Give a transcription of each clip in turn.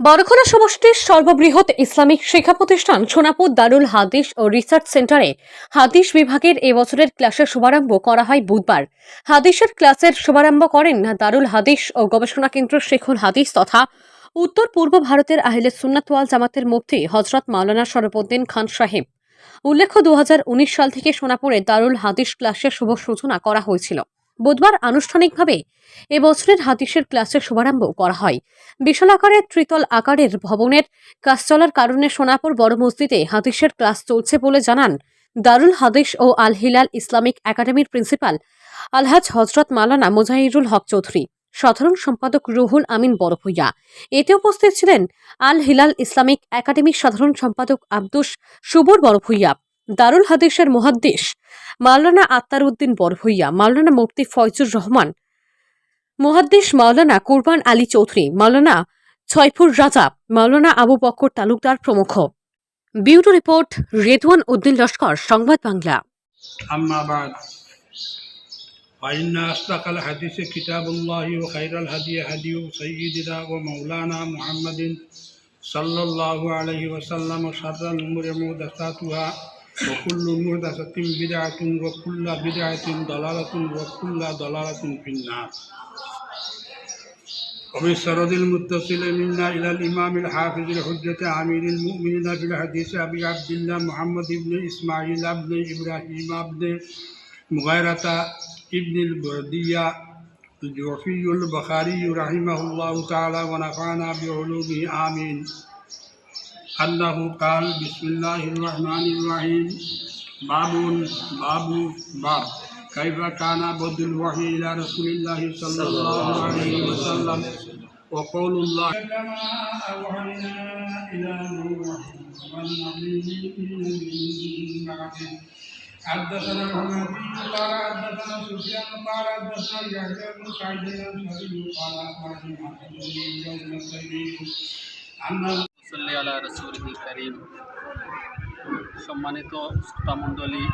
বড়খলা সমষ্টির সর্ববৃহৎ ইসলামিক শিক্ষা প্রতিষ্ঠান সোনাপুর দারুল হাদিস ও রিসার্চ সেন্টারে হাদিস বিভাগের এবছরের ক্লাসের শুভারম্ভ করা হয় বুধবার। হাদিসের ক্লাসের শুভারম্ভ করেন দারুল হাদিস ও গবেষণা কেন্দ্র শেখুল হাদিস তথা উত্তর পূর্ব ভারতের আহলে সুন্নাত ওয়াল জামাতের মুফতি হজরত মাওলানা শরফুদ্দিন খান সাহেব। উল্লেখ্য দু হাজার উনিশ সাল থেকে সোনাপুরে দারুল হাদিস ক্লাসের শুভ সূচনা করা হয়েছিল। বুধবার আনুষ্ঠানিকভাবে এবছরের হাদিসের ক্লাসের শুভারম্ভ করা হয়। বিশাল আকারের ত্রিতল আকারের ভবনের কাজ চলার কারণে সোনাপুর বড় মসজিদে হাদিসের ক্লাস চলছে বলে জানান দারুল হাদিস ও আল হিলাল ইসলামিক একাডেমির প্রিন্সিপাল আলহাজ হজরত মালানা মুজাহিরুল হক চৌধুরী। সাধারণ সম্পাদক রুহুল আমিন বড়ভূইয়া। এতে উপস্থিত ছিলেন আল হিলাল ইসলামিক একাডেমির সাধারণ সম্পাদক আব্দুস সুবর বড়ভূইয়া। দারুল হাদিসের মুহাদ্দিস মাওলানা আত্মার উদ্দিন বড়ভূইয়া মাওলানা মুফতি ফয়জুর রহমান মুহাদ্দিস মাওলানা কুরবান আলী চৌধুরী মাওলানা ছয়ফুর রাজা মাওলানা আবু বক্কর তালুকদার প্রমুখ বিউরো রিপোর্ট রেদওয়ান উদ্দিন লস্কর সংবাদ বাংলা أما بعد فإن أصدق الحديث كتاب الله وخير الهدي هدي سيدنا ومولانا محمد صلى الله عليه وسلم وشر الأمور محدثاتها وكل محدثة بدعة وكل بدعة ضلالة وكل ضلالة في النار. ومن سرد المتصل منا إلى الإمام الحافظ الحجة عمير المؤمنين في الحديث أبي عبد الله محمد بن إسماعيل بن إبراهيم بن مغيرة ابن البردية الجوفي البخاري رحمه الله تعالى ونفعنا بعلومه. آمين. أنه قال بسم الله الرحمن الرحيم باب باب باب كيف كان بدء الوحي إلى رسول الله صلى الله عليه وسلم وقول الله كما أوحينا إلى نوح والنبيين من بعده حدثنا محمد قال حدثنا سفيان قال حدثنا يحيى بن سعيد الانصاري قال اخبرني محمد بن يوم السبيل عن সাল্লি আলা রসুল করিম। সম্মানিত শ্রোতামণ্ডলী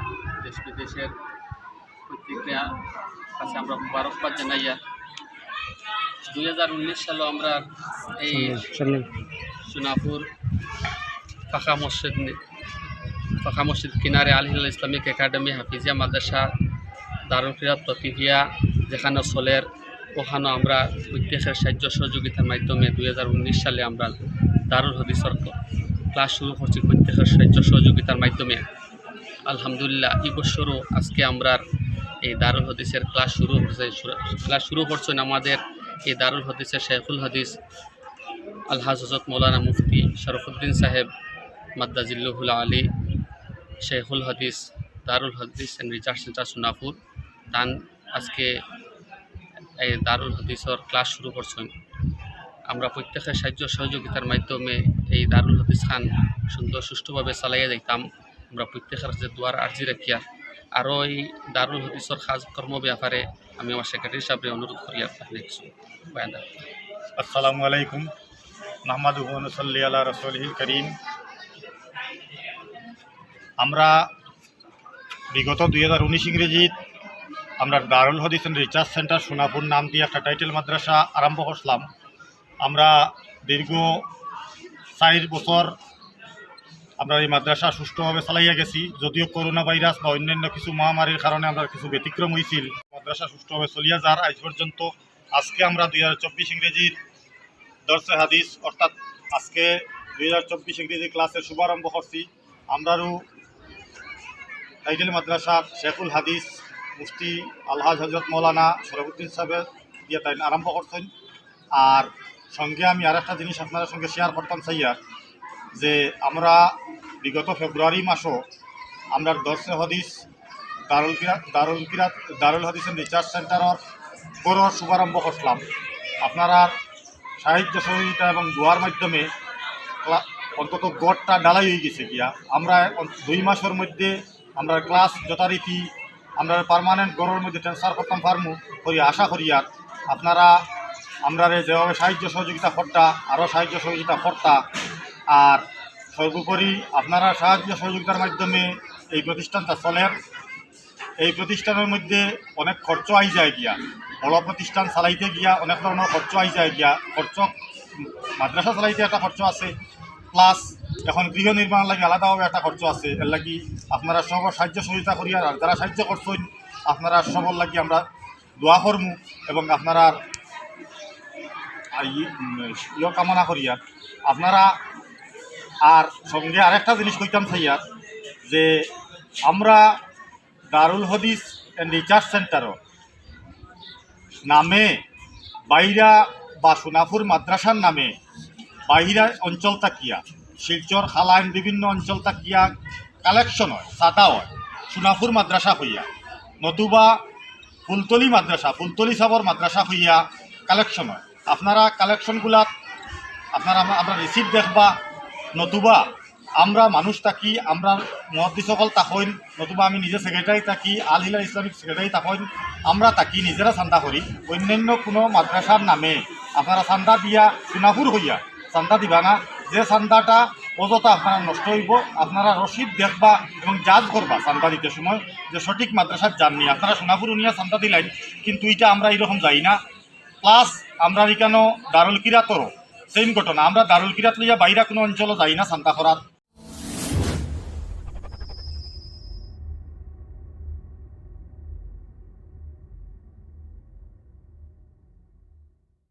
দেশ বিদেশের প্রত্যেকটা কাছে আমরা মুবারকবাদ জানাইয়া দুই হাজার উনিশ সালে আমরা এই সোনাপুর ফাঁকা মসজিদ ফাঁকা মসজিদ কিনারে আল হিলাল ইসলামিক একাডেমি হাফিজিয়া মাদ্রাসা দারুল ফিরাত প্রতিক্রিয়া যেখানে চলের ওখানে আমরা প্রত্যেকের সাহায্য সহযোগিতার মাধ্যমে দু হাজার উনিশ সালে আমরা দারুল হদিসর ক্লাস শুরু করছি প্রত্যেকের সাহায্য সহযোগিতার মাধ্যমে। আলহামদুলিল্লাহ, এই বছরও আজকে আমরা এই দারুল হদিসের ক্লাস শুরু হচ্ছে ক্লাস শুরু করছেন আমাদের এই দারুল হদিসের শেখুল হাদিস আলহাজ হজরত মৌলানা মুফতি শরফুদ্দিন সাহেব মাদ্দাজিল্লুহুল আলী শেখুল হাদিস দারুল হাদিস অ্যান্ড রিসার্চ সেন্টার সোনাপুর। তান আজকে এই দারুল হাদিসর ক্লাস শুরু করছেন। আমরা প্রত্যেকের সাহায্য সহযোগিতার মাধ্যমে এই দারুল হাদিস খান সুন্দর সুষ্ঠুভাবে চালাইয়া যাইতাম। আমরা প্রত্যেকের কাছে দুয়ার আর্জি রাখিয়া আরও এই দারুল হাদিসর কাজকর্ম ব্যাপারে আমি আমার সেক্রেটারি সাহেবের অনুরোধ করি আপনাকে কিছু। আসসালামু আলাইকুম। নাহমাদ সাল্লি আল্লাহ করিম। আমরা বিগত দুই হাজার উনিশ ইংরেজিত আমরা দারুল হদিস রিসার্চ সেন্টার সোনাপুর নাম দিয়ে একটা টাইটেল মাদ্রাসা আরম্ভ করলাম আমরা দীর্ঘ চার বছর আমরা এই মাদ্রাসা সুষ্ঠুভাবে চালাইয়া গেছি। যদিও করোনা ভাইরাস বা অন্যান্য কিছু মহামারীর কারণে আমরা কিছু ব্যতিক্রম হয়েছিল মাদ্রাসা সুষ্ঠুভাবে চলিয়া যার আজ পর্যন্ত আজকে আমরা দুই হাজার চব্বিশ ইংরেজির দর্শে হাদিস, অর্থাৎ আজকে দুই হাজার চব্বিশ ইংরেজি ক্লাসের শুভারম্ভ করছি। আমরারও টাইটেল মাদ্রাসার শেখুল হাদিস মুফতি আলহাজ হজরত মৌলানা সরফুদ্দিন সাহেবের দিয়ে তাই আরম্ভ করছেন। আর সঙ্গে আমি আর একটা জিনিস আপনাদের সঙ্গে শেয়ার করতাম চাইয়ার যে আমরা বিগত ফেব্রুয়ারি মাসও আমরা দর্শে হদিস, দারুল কিরাত দারুল কিরাত দারুল হাদিস রিসার্চ সেন্টারের করর শুভারম্ভ করলাম আপনারা সাহায্য সহযোগিতা এবং দোয়ার মাধ্যমে অন্তত গড়টা ডালাই হয়ে গেছে গিয়া। আমরা দুই মাসের মধ্যে আমরা ক্লাস যথারীতি আমরা পার্মানেন্ট গড়ের মধ্যে ট্রান্সফার করতাম পারমু করি, আশা করি আর আপনারা আমরা যেভাবে সাহায্য সহযোগিতা করতা আরও সাহায্য সহযোগিতা করতা, আর সর্বোপরি আপনারা সাহায্য সহযোগিতার মাধ্যমে এই প্রতিষ্ঠানটা চলের এই প্রতিষ্ঠানের মধ্যে অনেক খরচ আই যায় গিয়া। বড় প্রতিষ্ঠান চালাইতে গিয়া অনেক ধরনের খরচ আই যায় গিয়া। খরচ মাদ্রাসা চালাইতে একটা খরচ আছে, প্লাস এখন গৃহ নির্মাণ লাগে আলাদাভাবে একটা খরচ আছে। এর লাগি আপনারা সব সাহায্য সহযোগিতা করিয়া, আর যারা সাহায্য করছেন, আপনারা সবর লাগি আমরা দোয়া করমু এবং আপনারা ইয় কামনা করিয়া আপনারা আর সঙ্গে আরেকটা জিনিস কইতাম চাইয়া যে আমরা দারুল হদিস অ্যান্ড রিসার্চ সেন্টারও নামে বাইরা বা সোনাপুর মাদ্রাসার নামে বাইরা অঞ্চল তাকিয়া, শিলচর, খালাইন বিভিন্ন অঞ্চল তাকিয়া কালেকশন হয়, চাঁদা হয়, সোনাপুর মাদ্রাসা হইয়া, নতুবা ফুলতলি মাদ্রাসা, ফুলতলি সাবর মাদ্রাসা হইয়া কালেকশন হয়। আপনারা কালেকশনগুলাত আপনারা আমরা- রিসিপ্ট দেখবা, নতুবা আমরা মানুষ থাকি, আমরা মহাদ্দি সকল তাকইন, নতুবা আমি নিজে সেক্রেটারি থাকি আল হিলাল ইসলামিক সেক্রেটারি তাকইন, আমরা থাকি, নিজেরা চান্দা করি। অন্যান্য কোনো মাদ্রাসার নামে আপনারা চান্দা দিয়া সোনাপুর হইয়া চান্দা দিবা না। যে চান্দাটা অযথা আপনারা নষ্ট হইব, আপনারা রসিদ দেখবা এবং জাজ করবা চান্দা দিতে সময় যে সঠিক মাদ্রাসার যাননি আপনারা সোনাপুর উনিয়া চান্দা দিলেন, কিন্তু এটা আমরা এরকম যাই না। প্লাস আমরা এখানে দারুল কিরাতরও সেম ঘটনা, আমরা দারুল কিরাত লইয়া বাইরা কোনো অঞ্চল যাই না চান্দা করার